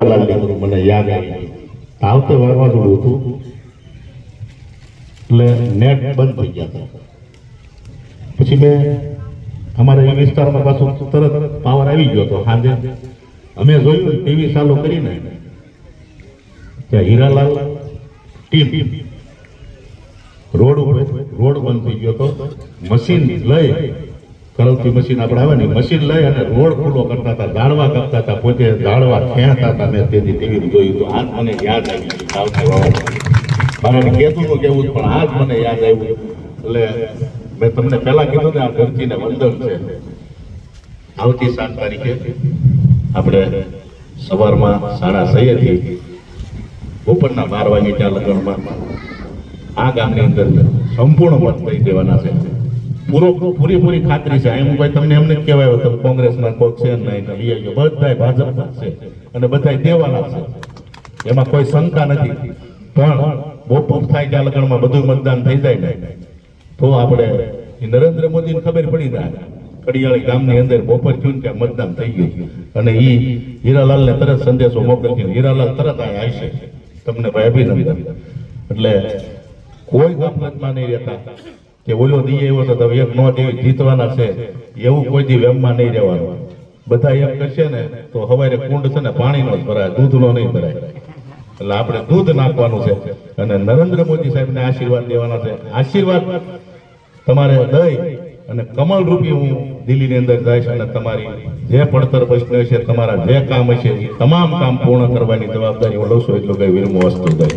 મને યાદ આવી આવતે વાવાઝોડું હતું. એટલે નેટ બંધ થઈ ગયા હતા. પછી મેં અમારા એ વિસ્તારમાં પાછું તરત પાવર આવી ગયો હતો. સાંજે અમે જોયું ટીવી ચાલુ કરીને ત્યાં હીરાલાલ ટીમ રોડ રોડ બંધ થઈ ગયો હતો. મશીન લઈ કરવતી મશીન આપણે આવે ને, મશીન લઈ અને રોડ ખુલ્લો કરતા હતા દાળવા કરતા હતા, પોતે દાળવા ખેંચતા હતા મેં તેથી ટીવી જોયું તો આજ મને યાદ આવી ગયું આવતી વાવાઝોડું. મારે કહેતું તો કેવું પણ આજ મને યાદ આવ્યું. એટલે મેં તમને પહેલા કીધું ને, આ ધરતીને વંદન છે. આવતી સાત તારીખે આપણે સવારમાં સાડા છથી બપોરના બાર વાગે ત્યાં લગ્નમાં આ ગામની અંદર સંપૂર્ણ મત થઈ દેવાના છે. પૂરો પૂરેપૂરી ખાતરી છે. કોઈ તમને એમને કહેવાય તમે કોંગ્રેસના કોક છે નહીં બધાય ભાજપના છે અને બધાય દેવાના છે. એમાં કોઈ શંકા નથી. પણ બપોર થાય કે લગ્નમાં બધું મતદાન થઈ જાય ને, તો આપણે નરેન્દ્ર મોદીને ખબર પડી જાય. કડિયાળી ગામની અંદર બપોર થયું ત્યાં મતદાન થઈ ગયું. અને એ હીરાલાલને તરત સંદેશો મોકલશે હીરાલાલ તરત આ આવશે. તમને ભાઈ અભિનંદન. એટલે કોઈ ગફલતમાં નહીં રહેતા. કે ઓલો દી આવ્યો તો તમે એક નો દેવી જીતવાના છે. એવું કોઈ દી વેમમાં નહીં રહેવાનું. બધા એમ કરશે ને, તો હવારે કુંડ છે ને, પાણીનો જ ભરાય, દૂધનો નહીં ભરાય. એટલે આપણે દૂધ નાખવાનું છે. અને નરેન્દ્ર મોદી સાહેબને આશીર્વાદ દેવાના છે. આશીર્વાદ તમારે દઈ અને કમળ રૂપી હું દિલ્હીની અંદર જઈશ અને તમારી જે પડતર પ્રશ્ન હશે, તમારા જે કામ હશે તમામ કામ પૂર્ણ કરવાની જવાબદારી હું લઉં છું. એટલું કઈ વિરમો વસ્તુ દઈ.